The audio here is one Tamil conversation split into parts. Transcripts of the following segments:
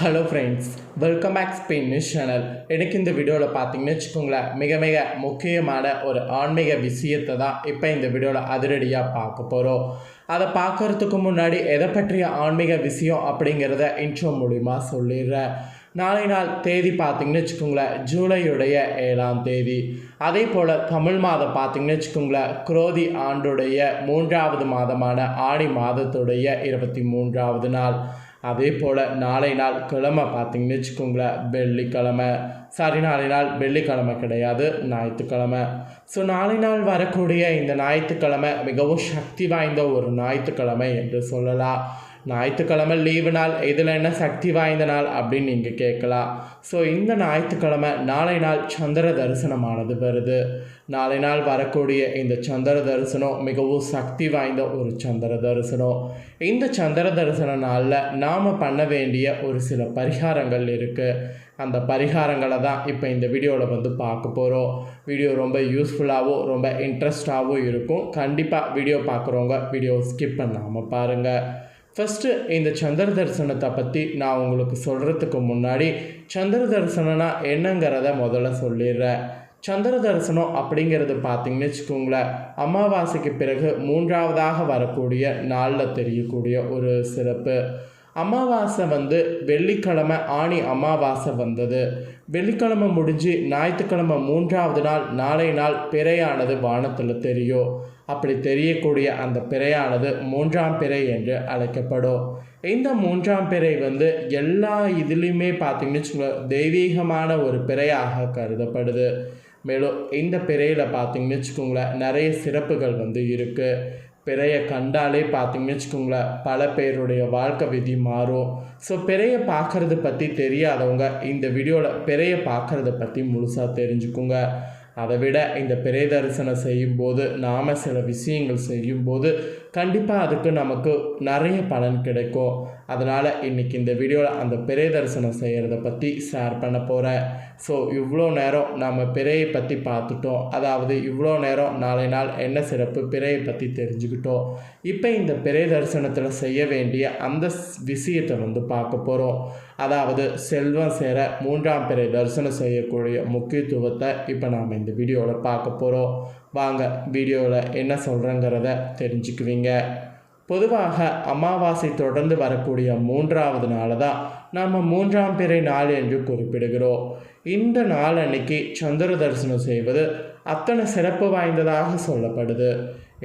Hello friends welcome back Spain news channel எனக்கு இந்த வீடியோவில் பார்த்தீங்கன்னு வச்சுக்கோங்களேன் மிக மிக முக்கியமான ஒரு ஆன்மீக விஷயத்தை தான் இப்போ இந்த வீடியோவில் அதிரடியாக பார்க்க போகிறோம் அதை பார்க்கறதுக்கு முன்னாடி எதை பற்றிய ஆன்மீக விஷயம் அப்படிங்கிறத இன்ட்ரோ மூலிமா சொல்லிடுறேன். நாளை நாள் தேதி பார்த்தீங்கன்னு வச்சுக்கோங்களேன் ஜூலையுடைய ஏழாம் தேதி. அதே போல் தமிழ் மாதம் பார்த்தீங்கன்னு வச்சுக்கோங்களேன் குரோதி ஆண்டுடைய மூன்றாவது மாதமான ஆடி மாதத்துடைய இருபத்தி மூன்றாவது நாள். அதே போல் நாளை நாள் கிழமை பார்த்தீங்கன்னு வச்சுக்கோங்களேன் வெள்ளிக்கிழமை. சாரி நாளை நாள் வெள்ளிக்கிழமை கிடையாது ஞாயிற்றுக்கிழமை. ஸோ நாளை நாள் வரக்கூடிய இந்த ஞாயிற்றுக்கிழமை மிகவும் சக்தி வாய்ந்த ஒரு ஞாயிற்றுக்கிழமை என்று சொல்லலாம். ஞாயிற்றுக்கிழமை லீவு நாள் இதில் என்ன சக்தி வாய்ந்த நாள் அப்படின்னு நீங்கள் கேட்கலாம். ஸோ இந்த ஞாயிற்றுக்கிழமை நாளை நாள் சந்திர தரிசனமானது வருது. நாளை நாள் வரக்கூடிய இந்த சந்திர தரிசனம் மிகவும் சக்தி வாய்ந்த ஒரு சந்திர தரிசனம். இந்த சந்திர தரிசன நாளில் நாம் பண்ண வேண்டிய ஒரு சில பரிகாரங்கள் இருக்குது அந்த பரிகாரங்களை தான் இப்போ இந்த வீடியோவில் வந்து பார்க்க போகிறோம் வீடியோ ரொம்ப யூஸ்ஃபுல்லாகவும் ரொம்ப இன்ட்ரெஸ்டாகவும் இருக்கும். கண்டிப்பாக வீடியோ பார்க்குறவங்க வீடியோ ஸ்கிப் பண்ணாமல் பாருங்கள் ஃபஸ்ட்டு இந்த சந்திர தரிசனத்தை பற்றி நான் உங்களுக்கு சொல்கிறதுக்கு முன்னாடி சந்திர தரிசனம்னா என்னங்கிறத முதல்ல சொல்லிடுறேன். சந்திர தரிசனம் அப்படிங்கிறது பார்த்திங்கன்னு வச்சுக்கோங்களேன் அமாவாசைக்கு பிறகு மூன்றாவதாக வரக்கூடிய நாளில் தெரியக்கூடிய ஒரு சிறப்பு. அமாவாசை வந்து வெள்ளிக்கிழமை ஆணி அமாவாசை வந்தது. வெள்ளிக்கிழமை முடிஞ்சு ஞாயிற்றுக்கிழமை மூன்றாவது நாள் நாளை நாள் பிறையானது வானத்தில் தெரியும். அப்படி தெரியக்கூடிய அந்த பிறையானது மூன்றாம் பிறை என்று அழைக்கப்படும். இந்த மூன்றாம் பிறை வந்து எல்லா இதுலேயுமே பார்த்தீங்கன்னு வச்சுக்கோங்க தெய்வீகமான ஒரு பிறையாக கருதப்படுது. மேலும் இந்த பிறையில் பார்த்தீங்கன்னு வச்சுக்கோங்களேன் நிறைய சிறப்புகள் வந்து இருக்குது பிறையை கண்டாலே பார்த்தீங்கன்னு வச்சுக்கோங்களேன் பல பேருடைய வாழ்க்கை விதி மாறும். ஸோ பிறையை பார்க்குறத பற்றி தெரியாதவங்க இந்த வீடியோவில் பிறையை பார்க்குறத பற்றி முழுசாக தெரிஞ்சுக்குங்க. அதை விட இந்த பிறை தரிசனம் செய்யும்போது நாம் சில விஷயங்கள் செய்யும்போது கண்டிப்பாக அதுக்கு நமக்கு நிறைய பலன் கிடைக்கும். அதனால் இன்றைக்கி இந்த வீடியோவில் அந்த பிறை தரிசனம் செய்கிறத பற்றி ஷேர் பண்ண போகிறேன் ஸோ இவ்வளோ நேரம் நம்ம பிறையை பற்றி பார்த்துட்டோம். அதாவது இவ்வளோ நேரம் நாளை நாள் என்ன சிறப்பு பிறையை பற்றி தெரிஞ்சுக்கிட்டோம். இப்போ இந்த பிறை தரிசனத்தில் செய்ய வேண்டிய அந்த விஷயத்தை வந்து பார்க்க போகிறோம் அதாவது செல்வம் சேர மூன்றாம் பிறை தரிசனம் செய்யக்கூடிய முக்கியத்துவத்தை இப்போ நாம் இந்த வீடியோவில் பார்க்க போகிறோம் வாங்க வீடியோவில் என்ன சொல்கிறேங்கிறத தெரிஞ்சுக்குவீங்க. பொதுவாக அமாவாசை தொடர்ந்து வரக்கூடிய மூன்றாவது நாள் தான் நாம் மூன்றாம் பிறை நாள் என்று குறிப்பிடுகிறோம். இந்த நாள் அன்னைக்கு சந்திர தரிசனம் செய்வது அத்தனை சிறப்பு வாய்ந்ததாக சொல்லப்படுது.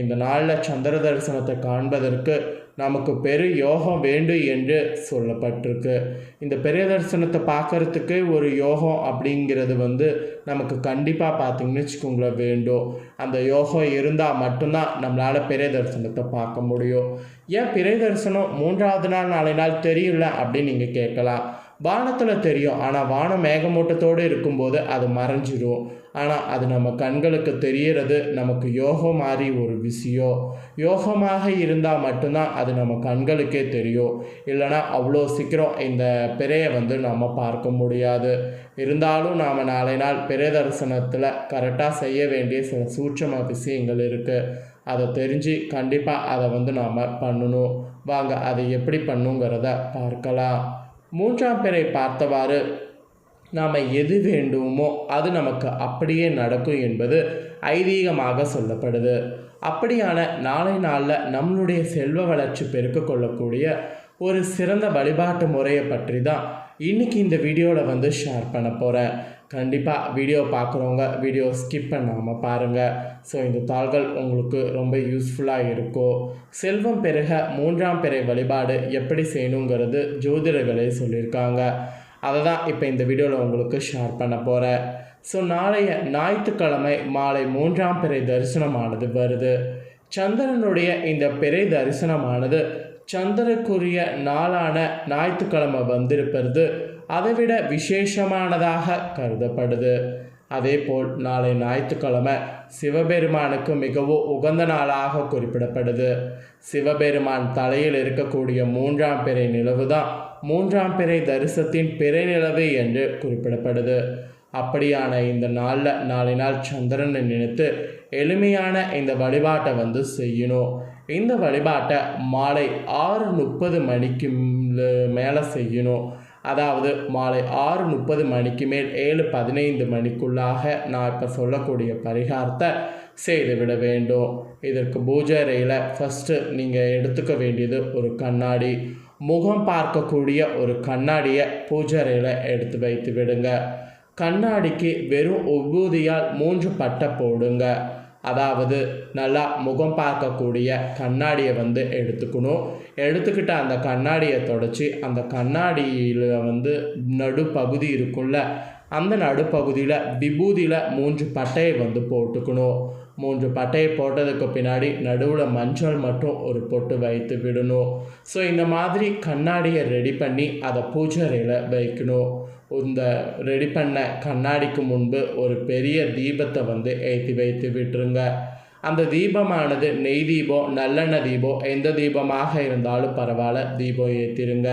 இந்த நாளில் சந்திர தரிசனத்தை காண்பதற்கு நமக்கு பெரு யோகம் வேண்டும் என்று சொல்லப்பட்டிருக்கு. இந்த பெரிய தரிசனத்தை பார்க்கறதுக்கு ஒரு யோகம் அப்படிங்கிறது வந்து நமக்கு கண்டிப்பாக பார்த்தீங்கன்னு வச்சுக்கோங்களேன் வேண்டும். அந்த யோகம் இருந்தால் மட்டும்தான் நம்மளால் பெரிய தரிசனத்தை பார்க்க முடியும். ஏன் பெரிய தரிசனம் மூன்றாவது நாள் நாளை நாள் தெரியல அப்படின்னு நீங்கள் கேட்கலாம். வானத்தில் தெரியும். ஆனால் வானம் மேகமூட்டத்தோடு இருக்கும்போது அது மறைஞ்சிரும். ஆனால் அது நம்ம கண்களுக்கு தெரியறது நமக்கு யோகம் மாதிரி ஒரு விஷயம் யோகமாக இருந்தால் மட்டும்தான் அது நம்ம கண்களுக்கே தெரியும். இல்லைனா அவ்வளோ சீக்கிரம் இந்த பிறையை வந்து நம்ம பார்க்க முடியாது. இருந்தாலும் நாம் நாளை நாள் பிறை தரிசனத்தில் கரெக்டாக செய்ய வேண்டிய சில சூட்சம விஷயங்கள் இருக்குது அதை தெரிஞ்சு கண்டிப்பாக அதை வந்து நாம் பண்ணணும். வாங்க அதை எப்படி பண்ணுங்கிறத பார்க்கலாம். மூன்றாம் பேரை பார்த்தவாறு நாம் எது வேண்டுமோ அது நமக்கு அப்படியே நடக்கும் என்பது ஐதீகமாக சொல்லப்படுது. அப்படியான நாளை நாளில் நம்மளுடைய செல்வ வளர்ச்சி பெருக்க கொள்ளக்கூடிய ஒரு சிறந்த வழிபாட்டு முறையை பற்றி தான் இன்றைக்கி இந்த வீடியோவில் வந்து ஷேர் பண்ண போகிறேன் கண்டிப்பாக வீடியோ பார்க்குறவங்க வீடியோ ஸ்கிப் பண்ணாமல் பாருங்கள் ஸோ இந்த தாள்கள் உங்களுக்கு ரொம்ப யூஸ்ஃபுல்லாக இருக்கும் செல்வம் பெருக மூன்றாம் பிறை வழிபாடு எப்படி செய்யணுங்கிறது ஜோதிடர்களே சொல்லியிருக்காங்க. அதை தான் இப்போ இந்த வீடியோவில் உங்களுக்கு ஷேர் பண்ண போகிறேன் ஸோ நாளைய ஞாயிற்றுக்கிழமை மாலை மூன்றாம் பிறை தரிசனமானது வருது. சந்திரனுடைய இந்த பிறை தரிசனமானது சந்திரக்குரிய நாளான ஞாயிற்றுக்கிழமை வந்திருப்பது அதைவிட விசேஷமானதாக கருதப்படுது. அதேபோல் நாளை ஞாயிற்றுக்கிழமை சிவபெருமானுக்கு மிகவும் உகந்த நாளாக குறிப்பிடப்படுது. சிவபெருமான் தலையில் இருக்கக்கூடிய மூன்றாம் பிறை நிலவு தான் மூன்றாம் பிறை தரிசனத்தின் பிறை நிலவு என்று குறிப்பிடப்படுது. அப்படியான இந்த நாளில் நாளை நாள் சந்திரனை நினைத்து எளிமையான இந்த வழிபாட்டை வந்து செய்யணும். இந்த வழிபாட்டை மாலை ஆறு முப்பது மணிக்கு மேலே செய்யணும். அதாவது மாலை ஆறு முப்பது மணிக்கு மேல் ஏழு பதினைந்து மணிக்குள்ளாக நான் இப்போ சொல்லக்கூடிய பரிகாரத்தை செய்துவிட வேண்டும். இதற்கு பூஜை அறையில் ஃபஸ்ட்டு நீங்கள் எடுத்துக்க வேண்டியது ஒரு கண்ணாடி. முகம் பார்க்கக்கூடிய ஒரு கண்ணாடியை பூஜை அறையில் எடுத்து வைத்து விடுங்க. கண்ணாடிக்கு வெறும் உபூதியால் மூன்று பட்டை போடுங்க. அதாவது நல்லா முகம் பார்க்கக்கூடிய கண்ணாடியை வந்து எடுத்துக்கணும். எடுத்துக்கிட்ட அந்த கண்ணாடியை தொடச்சி அந்த கண்ணாடியில் வந்து நடுப்பகுதி இருக்கும்ல அந்த நடுப்பகுதியில் விபூதியில் மூன்று பட்டையை வந்து போட்டுக்கணும். மூன்று பட்டையை போட்டதுக்கு பின்னாடி நடுவில் மஞ்சள் மட்டும் ஒரு பொட்டு வைத்து விடணும். ஸோ இந்த மாதிரி கண்ணாடியை ரெடி பண்ணி அதை பூஜை அறையில் வைக்கணும். இந்த ரெடி பண்ண கண்ணாடிக்கு முன்பு ஒரு பெரிய தீபத்தை வந்து ஏற்றி வைத்து விட்டுருங்க. அந்த தீபமானது நெய் தீபம் நல்லெண்ணெய் தீபம் எந்த தீபமாக இருந்தாலும் பரவாயில்ல தீபம் ஏற்றிருங்க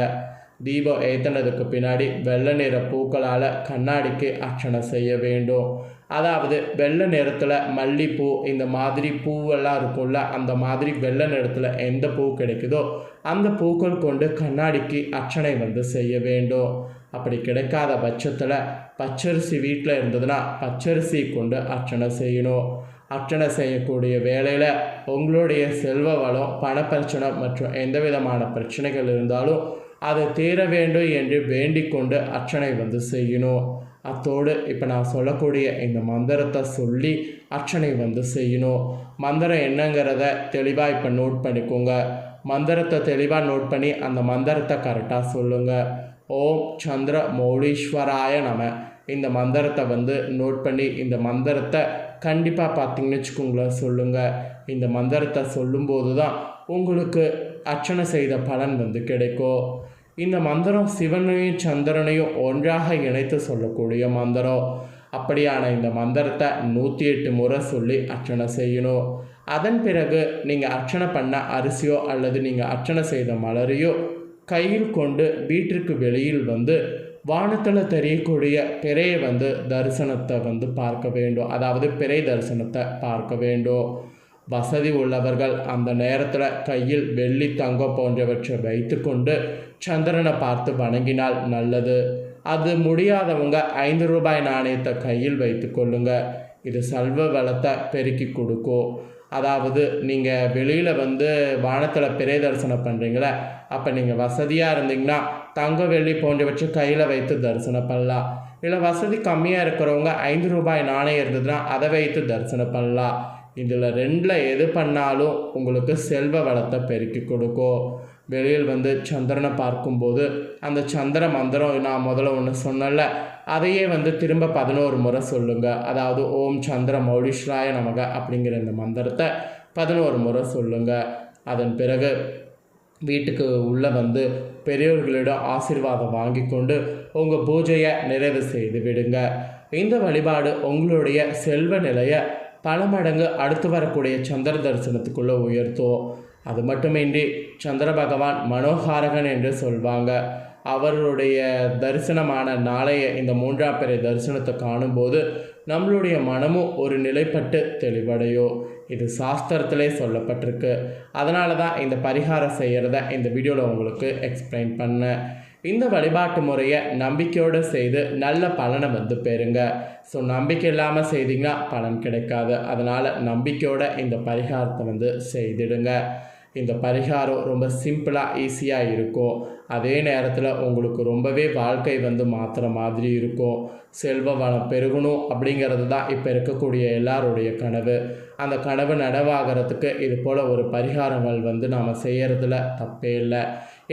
தீபம் ஏற்றினதுக்கு பின்னாடி வெள்ளை நிற பூக்களால் கண்ணாடிக்கு அர்ச்சனை செய்ய வேண்டும். அதாவது வெள்ளை நிறத்தில் மல்லிப்பூ இந்த மாதிரி பூவெல்லாம் இருக்கும்ல அந்த மாதிரி வெள்ளை நிறத்தில் எந்த பூ கிடைக்குதோ அந்த பூக்கள் கொண்டு கண்ணாடிக்கு அர்ச்சனை வந்து செய்ய வேண்டும். அப்படி கிடைக்காத பட்சத்தில் பச்சரிசி வீட்டில் இருந்ததுன்னா பச்சரிசி கொண்டு அர்ச்சனை செய்யணும். அர்ச்சனை செய்யக்கூடிய வேலையில் உங்களுடைய செல்வ வளம் பணப்பிரச்சனை மற்றும் எந்த விதமான பிரச்சனைகள் இருந்தாலும் அதை தீர வேண்டும் என்று வேண்டிக் கொண்டு அர்ச்சனை வந்து செய்யணும். அத்தோடு இப்போ நான் சொல்லக்கூடிய இந்த மந்திரத்தை சொல்லி அர்ச்சனை வந்து செய்யணும். மந்திரம் என்னங்கிறத தெளிவாக இப்போ நோட் பண்ணிக்கோங்க. மந்திரத்தை தெளிவாக நோட் பண்ணி அந்த மந்திரத்தை கரெக்டாக சொல்லுங்கள் ஓம் சந்திர மௌலீஸ்வராய நம. இந்த மந்திரத்தை வந்து நோட் பண்ணி இந்த மந்திரத்தை கண்டிப்பாக பார்த்தீங்கன்னு வச்சுக்கோங்களேன் சொல்லுங்கள் இந்த மந்திரத்தை சொல்லும்போது தான் உங்களுக்கு அர்ச்சனை செய்த பலன் வந்து கிடைக்கும். இந்த மந்திரம் சிவனையும் சந்திரனையும் ஒன்றாக இணைத்து சொல்லக்கூடிய மந்திரம். அப்படியான இந்த மந்திரத்தை நூற்றி எட்டு முறை சொல்லி அர்ச்சனை செய்யணும். அதன் பிறகு நீங்கள் அர்ச்சனை பண்ண அரிசியோ அல்லது நீங்கள் அர்ச்சனை செய்த மலரையோ கையில் கொண்டு வீட்டிற்கு வெளியில் வந்து வானத்தில் தெரியக்கூடிய பிறையை வந்து தரிசனத்தை வந்து பார்க்க வேண்டும். அதாவது பிறை தரிசனத்தை பார்க்க வேண்டும். வசதி உள்ளவர்கள் அந்த நேரத்தில் கையில் வெள்ளி தங்கம் போன்றவற்றை வைத்துக்கொண்டு சந்திரனை பார்த்து வணங்கினால் நல்லது. அது முடியாதவங்க ஐந்து ரூபாய் நாணயத்தை கையில் வைத்து கொள்ளுங்க. இது செல்வ வளத்தை பெருக்கி கொடுக்கும். அதாவது நீங்கள் வெளியில் வந்து வானத்தில் பிறை தரிசனம் பண்ணுறீங்களே அப்போ நீங்கள் வசதியாக இருந்தீங்கன்னா தங்க வெள்ளி போன்றவற்றை கையில் வைத்து தரிசனம் பண்ணலாம். இல்லை வசதி கம்மியாக இருக்கிறவங்க ஐந்து ரூபாய் நாணயம் இருந்ததுன்னா அதை வைத்து தரிசனம் பண்ணலாம். இதில் ரெண்டில் எது பண்ணாலும் உங்களுக்கு செல்வ வளத்தை பெருக்கி கொடுக்கும் வெளியில் வந்து சந்திரனை பார்க்கும்போது அந்த சந்திர மந்திரம் நான் முதல்ல ஒன்று சொன்னல அதையே வந்து திரும்ப பதினோரு முறை சொல்லுங்கள் அதாவது ஓம் சந்திர மௌலீஸ்வராய நமக அப்படிங்கிற இந்த மந்திரத்தை பதினோரு முறை சொல்லுங்கள் அதன் பிறகு வீட்டுக்கு உள்ளே வந்து பெரியோர்களிடம் ஆசீர்வாதம் வாங்கி கொண்டு உங்கள் பூஜையை நிறைவு செய்து விடுங்க. இந்த வழிபாடு உங்களுடைய செல்வ நிலையை பல மடங்கு அடுத்து வரக்கூடிய சந்திர தரிசனத்துக்குள்ளே உயர்த்தும் அது மட்டுமின்றி சந்திர பகவான் மனோகாரகன் என்று சொல்வாங்க. அவருடைய தரிசனமான நாளைய இந்த மூன்றாம் பிறை தரிசனத்தை காணும்போது நம்மளுடைய மனமும் ஒரு நிலைப்பட்டு தெளிவடையும் இது சாஸ்திரத்திலே சொல்லப்பட்டிருக்கு. அதனால தான் இந்த பரிகாரம் செய்கிறத இந்த வீடியோவில் உங்களுக்கு எக்ஸ்பிளைன் பண்ணேன். இந்த வழிபாட்டு முறையை நம்பிக்கையோடு செய்து நல்ல பலனை வந்து பெறுங்க. ஸோ நம்பிக்கை இல்லாமல் செய்தீங்கன்னா பலன் கிடைக்காது. அதனால் நம்பிக்கையோட இந்த பரிகாரத்தை வந்து செய்திடுங்க. இந்த பரிகாரம் ரொம்ப சிம்பிளாக ஈஸியாக இருக்கும். அதே நேரத்தில் உங்களுக்கு ரொம்பவே வாழ்க்கை வந்து மாற்றுற மாதிரி இருக்கும். செல்வ வளம் பெருகணும் அப்படிங்கிறது தான் இப்போ இருக்கக்கூடிய எல்லாருடைய கனவு. அந்த கனவு நனவாகிறதுக்கு இது போல் ஒரு பரிகாரங்கள் வந்து நாம் செய்கிறதுல தப்பே இல்லை.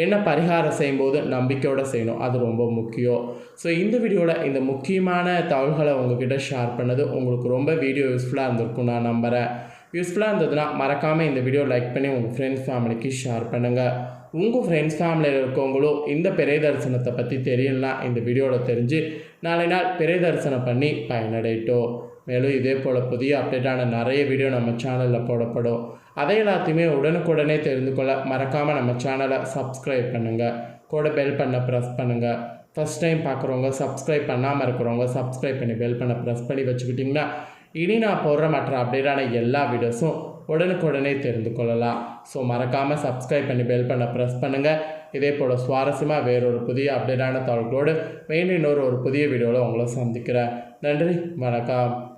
என்ன பரிகாரம் செய்யும்போது நம்பிக்கையோடு செய்யணும். அது ரொம்ப முக்கியம். ஸோ இந்த வீடியோவில் இந்த முக்கியமான தகவல்களை உங்ககிட்ட ஷேர் பண்ணது உங்களுக்கு ரொம்ப வீடியோ யூஸ்ஃபுல்லாக இருந்திருக்கும் நான் நம்புகிறேன் யூஸ்ஃபுல்லாக இருந்ததுன்னா மறக்காமல் இந்த வீடியோ லைக் பண்ணி உங்கள் ஃப்ரெண்ட்ஸ் ஃபேமிலிக்கு ஷேர் பண்ணுங்கள் உங்கள் ஃப்ரெண்ட்ஸ் ஃபேமிலியில் இருக்கவங்களும் இந்த பிறை தரிசனத்தை பற்றி தெரியலனா இந்த வீடியோவில் தெரிஞ்சு நாளை நாள் பிறை தரிசனம் பண்ணி பயனடையட்டும். மேலும் இதே போல் புதிய அப்டேட்டான நிறைய வீடியோ நம்ம சேனலில் போடப்படும். அதை எல்லாத்தையுமே உடனுக்குடனே தெரிந்து கொள்ள மறக்காமல் நம்ம சேனலை சப்ஸ்கிரைப் பண்ணுங்கள் கூட பெல் பண்ண ப்ரெஸ் பண்ணுங்கள் ஃபஸ்ட் டைம் பார்க்குறவங்க சப்ஸ்கிரைப் பண்ணாமல் இருக்கிறவங்க சப்ஸ்கிரைப் பண்ணி பெல் பண்ண ப்ரெஸ் பண்ணி வச்சுக்கிட்டிங்கன்னா இனி நான் போடுற மற்ற அப்டேட்டான எல்லா வீடியோஸும் உடனுக்குடனே தெரிந்து கொள்ளலாம். ஸோ மறக்காமல் சப்ஸ்கிரைப் பண்ணி பெல் பண்ண ப்ரெஸ் பண்ணுங்கள் இதே போல் சுவாரஸ்யமாக வேறொரு புதிய அப்டேட்டான தகவல்களோடு மெயின் இன்னொரு ஒரு புதிய வீடியோவில் உங்களை சந்திக்கிறேன். நன்றி வணக்கம்.